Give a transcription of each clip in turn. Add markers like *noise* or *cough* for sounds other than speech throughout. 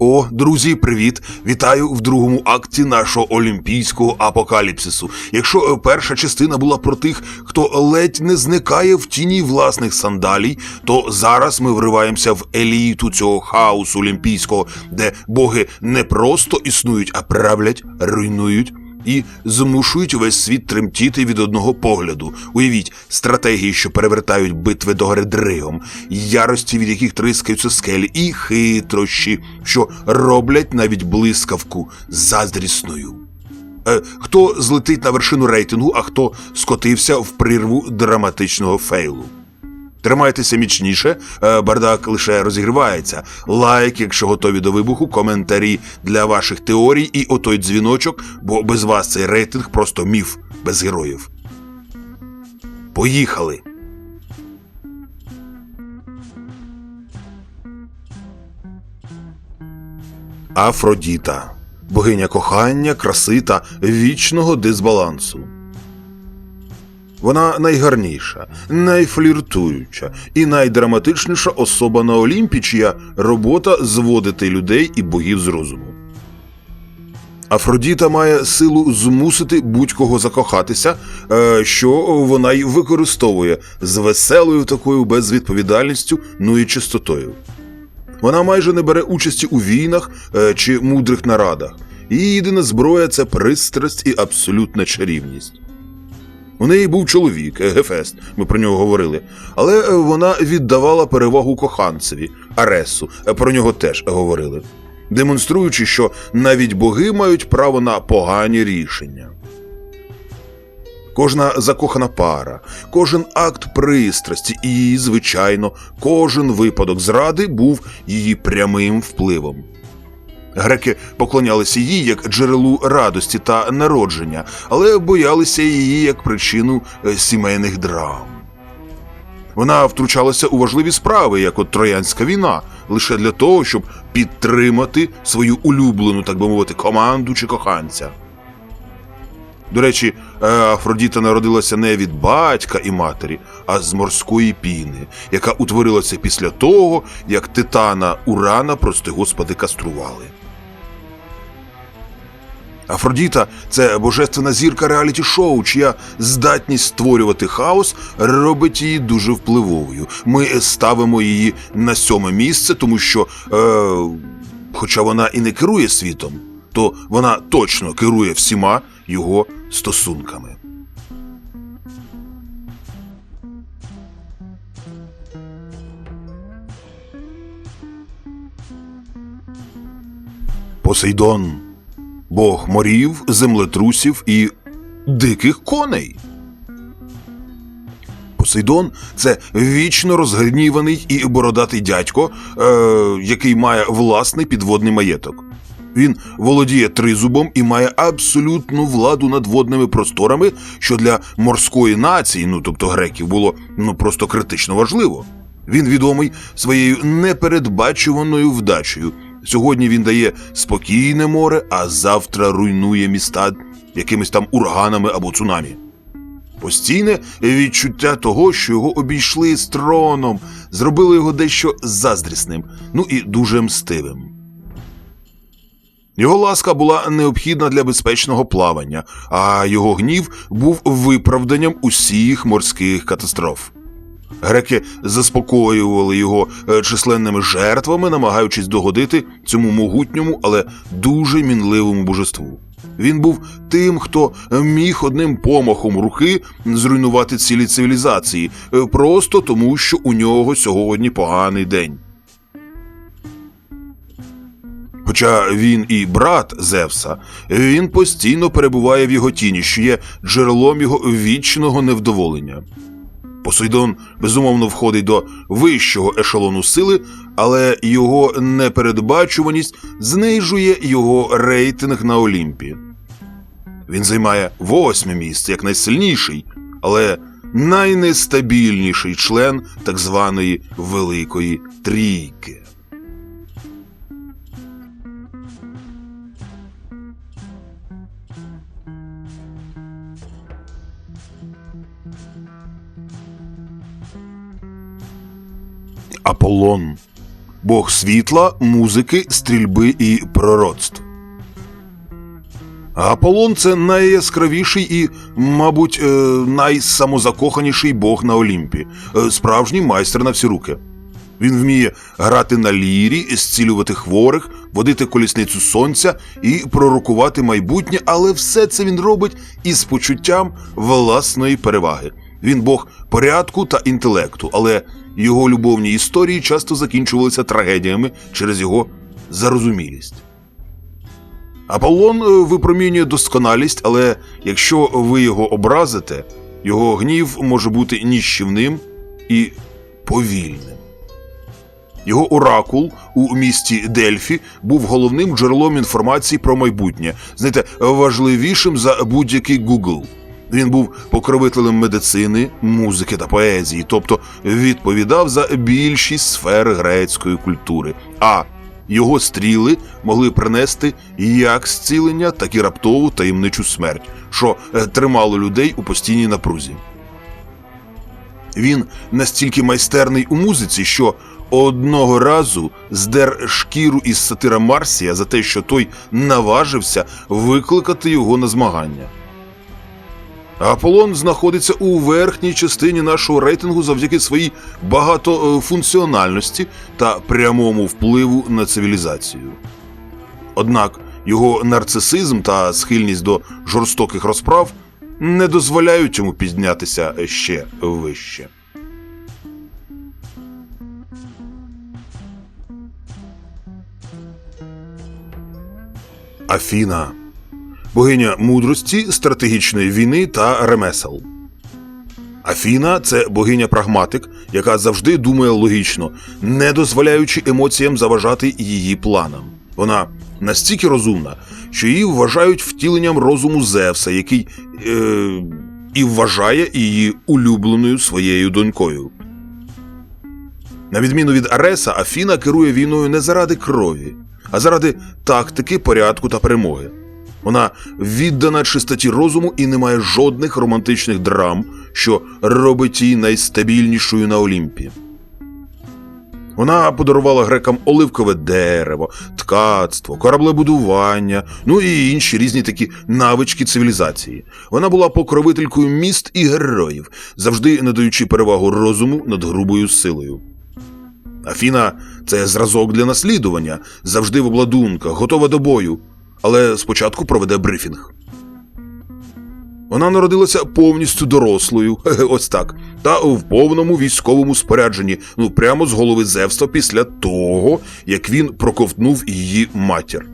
О, друзі, привіт! Вітаю в другому акті нашого олімпійського апокаліпсису. Якщо е, перша частина була про тих, хто ледь не зникає в тіні власних сандалій, то зараз ми вриваємося в еліту цього хаосу олімпійського, де боги не просто існують, а правлять, руйнують. І змушують весь світ тремтіти від одного погляду. Уявіть стратегії, що перевертають битви до гори дригом, ярості, від яких трискаються скелі, і хитрощі, що роблять навіть блискавку заздрісною. Е, хто злетить на вершину рейтингу, а хто скотився в прірву драматичного фейлу. Тримайтеся міцніше, е, бардак лише розігрівається. Лайк, якщо готові до вибуху, коментарі для ваших теорій і отой дзвіночок, бо без вас цей рейтинг просто міф без героїв. Поїхали! Афродіта богиня кохання, краси та вічного дисбалансу. Вона найгарніша, найфліртуюча і найдраматичніша особа на Олімпі, чия робота зводити людей і богів з розуму. Афродіта має силу змусити будь-кого закохатися, е, що вона й використовує з веселою такою безвідповідальністю, ну і чистотою. Вона майже не бере участі у війнах е, чи мудрих нарадах. Її єдина зброя це пристрасть і абсолютна чарівність. У неї був чоловік, е, Гефест, ми про нього говорили, але е, вона віддавала перевагу коханцеві, Аресу, е, про нього теж говорили, демонструючи, що навіть боги мають право на погані рішення. Кожна закохана пара, кожен акт пристрасті і, звичайно, кожен випадок зради був її прямим впливом. Греки поклонялися їй як джерелу радості та народження, але боялися її як причину е, сімейних драм. Вона втручалася у важливі справи, як от Троянська війна, лише для того, щоб підтримати свою улюблену, так би мовити, команду чи коханця. До речі, е, Афродіта народилася не від батька і матері, а з морської піни, яка утворилася після того, як титана Урана, прости господи, кастрували. Афродіта це божественна зірка реаліті шоу, чия здатність створювати хаос робить її дуже впливовою. Ми ставимо її на сьоме місце, тому що, е, хоча вона і не керує світом, то вона точно керує всіма його стосунками. Посейдон бог морів, землетрусів і диких коней. Посейдон це вічно розгніваний і бородатий дядько, е, який має власний підводний маєток. Він володіє тризубом і має абсолютну владу над водними просторами, що для морської нації, ну тобто греків, було ну просто критично важливо. Він відомий своєю непередбачуваною вдачею. Сьогодні він дає спокійне море, а завтра руйнує міста якимись там ураганами або цунамі. Постійне відчуття того, що його обійшли з троном, зробило його дещо заздрісним, ну і дуже мстивим. Його ласка була необхідна для безпечного плавання, а його гнів був виправданням усіх морських катастроф. Греки заспокоювали його е, численними жертвами, намагаючись догодити цьому могутньому, але дуже мінливому божеству. Він був тим, хто міг одним помахом руки зруйнувати цілі цивілізації, е, просто тому, що у нього сьогодні поганий день. Хоча він і брат Зевса, він постійно перебуває в його тіні, що є джерелом його вічного невдоволення. Посейдон безумовно входить до вищого ешелону сили, але його непередбачуваність знижує його рейтинг на Олімпі. Він займає восьме місце як найсильніший, але найнестабільніший член так званої Великої Трійки. Аполлон бог світла, музики, стрільби і пророцтв. Аполлон це найяскравіший і, мабуть, е, найсамозакоханіший бог на Олімпі, Е, справжній майстер на всі руки. Він вміє грати на лірі, зцілювати хворих, водити колісницю сонця і пророкувати майбутнє, але все це він робить із почуттям власної переваги. Він бог порядку та інтелекту, але його любовні історії часто закінчувалися трагедіями через його зарозумілість. Аполлон е, випромінює досконалість, але якщо ви його образите, його гнів може бути ніщівним і повільним. Його оракул у місті Дельфі був головним джерелом інформації про майбутнє, знаєте, важливішим за будь-який Google. Він був покровителем медицини, музики та поезії, тобто відповідав за більшість сфер грецької культури. А його стріли могли принести як зцілення, так і раптову таємничу смерть, що е, тримало людей у постійній напрузі. Він настільки майстерний у музиці, що одного разу здер шкіру із сатира Марсія за те, що той наважився викликати його на змагання. Аполлон знаходиться у верхній частині нашого рейтингу завдяки своїй багатофункціональності та прямому впливу на цивілізацію. Однак його нарцисизм та схильність до жорстоких розправ не дозволяють йому піднятися ще вище. Афіна богиня мудрості, стратегічної війни та ремесел. Афіна це богиня прагматик, яка завжди думає логічно, не дозволяючи емоціям заважати її планам. Вона настільки розумна, що її вважають втіленням розуму Зевса, який е, і вважає її улюбленою своєю донькою. На відміну від Ареса, Афіна керує війною не заради крові, а заради тактики, порядку та перемоги. Вона віддана чистоті розуму і не має жодних романтичних драм, що робить її найстабільнішою на Олімпі. Вона подарувала грекам оливкове дерево, ткацтво, кораблебудування, ну і інші різні такі навички цивілізації. Вона була покровителькою міст і героїв, завжди надаючи перевагу розуму над грубою силою. Афіна це зразок для наслідування, завжди в обладунках, готова до бою, але спочатку проведе брифінг. Вона народилася повністю дорослою, *laughs* ось так, та в повному військовому спорядженні, ну прямо з голови Зевства після того, як він проковтнув її матір.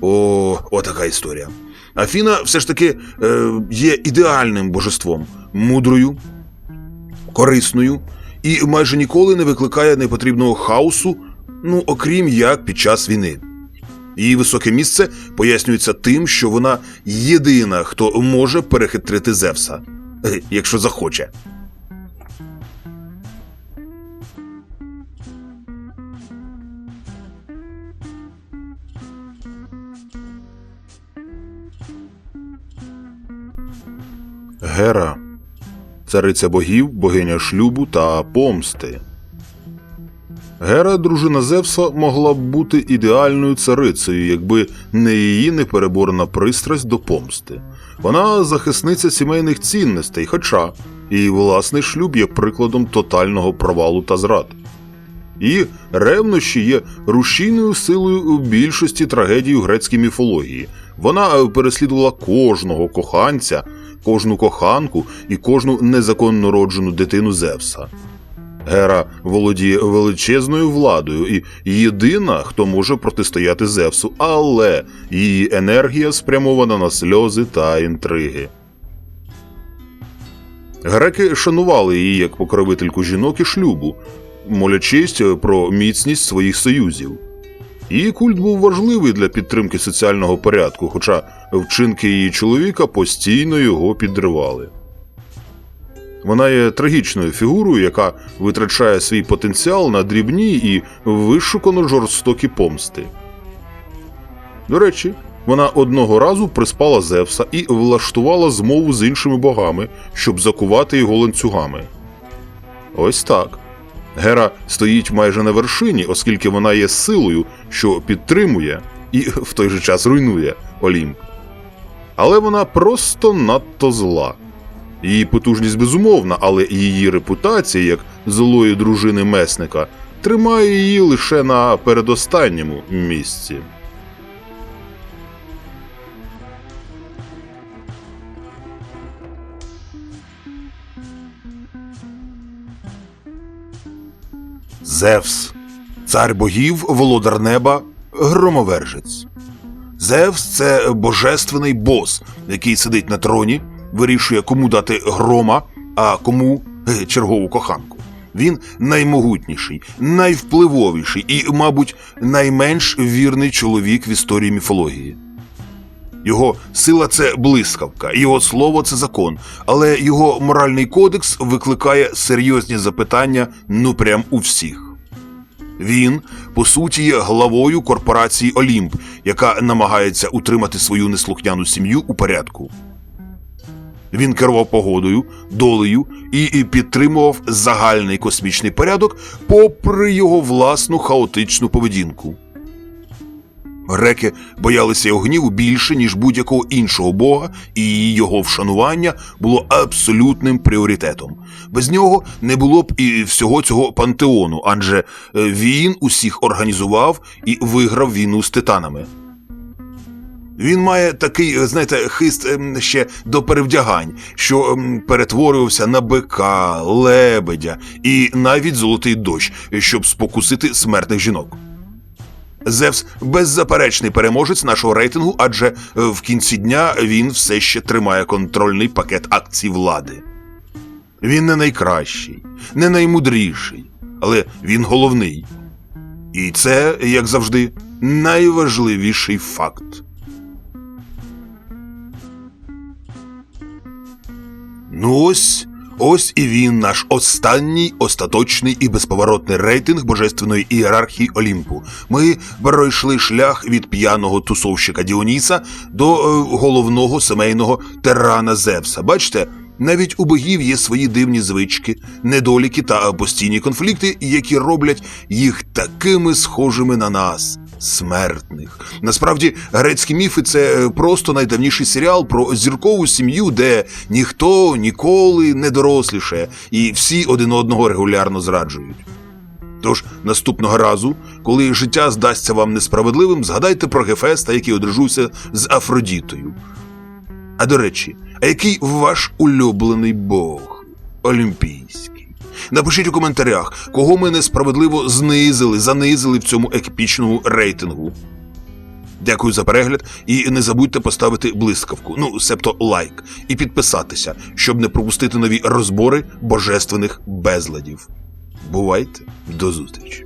О, отака історія. Афіна все ж таки е, є ідеальним божеством, мудрою, корисною і майже ніколи не викликає непотрібного хаосу, ну окрім як під час війни. Її високе місце пояснюється тим, що вона єдина, хто може перехитрити Зевса, Е, якщо захоче. Гера цариця богів, богиня шлюбу та помсти. Гера, дружина Зевса, могла б бути ідеальною царицею, якби не її непереборна пристрасть до помсти. Вона захисниця сімейних цінностей, хоча її власний шлюб є прикладом тотального провалу та зрад. І ревнощі є рушійною силою у більшості трагедій у грецькій міфології. Вона переслідувала кожного коханця, кожну коханку і кожну незаконно роджену дитину Зевса. Гера володіє величезною владою і єдина, хто може протистояти Зевсу, але її енергія спрямована на сльози та інтриги. Греки шанували її як покровительку жінок і шлюбу, молячись про міцність своїх союзів. Її культ був важливий для підтримки соціального порядку, хоча вчинки її чоловіка постійно його підривали. Вона є трагічною фігурою, яка витрачає свій потенціал на дрібні і вишукано жорстокі помсти. До речі, вона одного разу приспала Зевса і влаштувала змову з іншими богами, щоб закувати його ланцюгами. Ось так. Гера стоїть майже на вершині, оскільки вона є силою, що підтримує і в той же час руйнує Олімп. Але вона просто надто зла. Її потужність безумовна, але її репутація як злої дружини месника тримає її лише на передостанньому місці. Зевс, цар богів, володар неба, громовержець. Зевс це божественний бос, який сидить на троні, вирішує, кому дати грома, а кому е, чергову коханку. Він наймогутніший, найвпливовіший і, мабуть, найменш вірний чоловік в історії міфології. Його сила це блискавка, його слово це закон, але його моральний кодекс викликає серйозні запитання ну прям у всіх. Він, по суті, є главою корпорації Олімп, яка намагається утримати свою неслухняну сім'ю у порядку. Він керував погодою, долею і підтримував загальний космічний порядок, попри його власну хаотичну поведінку. Греки боялися його гніву більше, ніж будь-якого іншого бога, і його вшанування було абсолютним пріоритетом. Без нього не було б і всього цього пантеону, адже е, він усіх організував і виграв війну з титанами. Він має такий, е, знаєте, хист ем, ще до перевдягань, що ем, перетворювався на бика, лебедя і навіть золотий дощ, щоб спокусити смертних жінок. Зевс беззаперечний переможець нашого рейтингу, адже е, в кінці дня він все ще тримає контрольний пакет акцій влади. Він не найкращий, не наймудріший, але він головний. І це, як завжди, найважливіший факт. Ну ось, ось і він, наш останній, остаточний і безповоротний рейтинг божественної ієрархії Олімпу. Ми пройшли шлях від п'яного тусовщика Діоніса до е, головного сімейного тирана Зевса. Бачите, навіть у богів є свої дивні звички, недоліки та постійні конфлікти, які роблять їх такими схожими на нас. Смертних. Насправді, грецькі міфи це е, просто найдавніший серіал про зіркову сім'ю, де ніхто ніколи не доросліше, і всі один одного регулярно зраджують. Тож наступного разу, коли життя здасться вам несправедливим, згадайте про Гефеста, який одружився з Афродітою. А до речі, а який ваш улюблений бог олімпійський? Напишіть у коментарях, кого ми несправедливо знизили, занизили в цьому епічному рейтингу. Дякую за перегляд і не забудьте поставити блискавку, ну себто лайк, і підписатися, щоб не пропустити нові розбори божественних безладів. Бувайте, до зустрічі!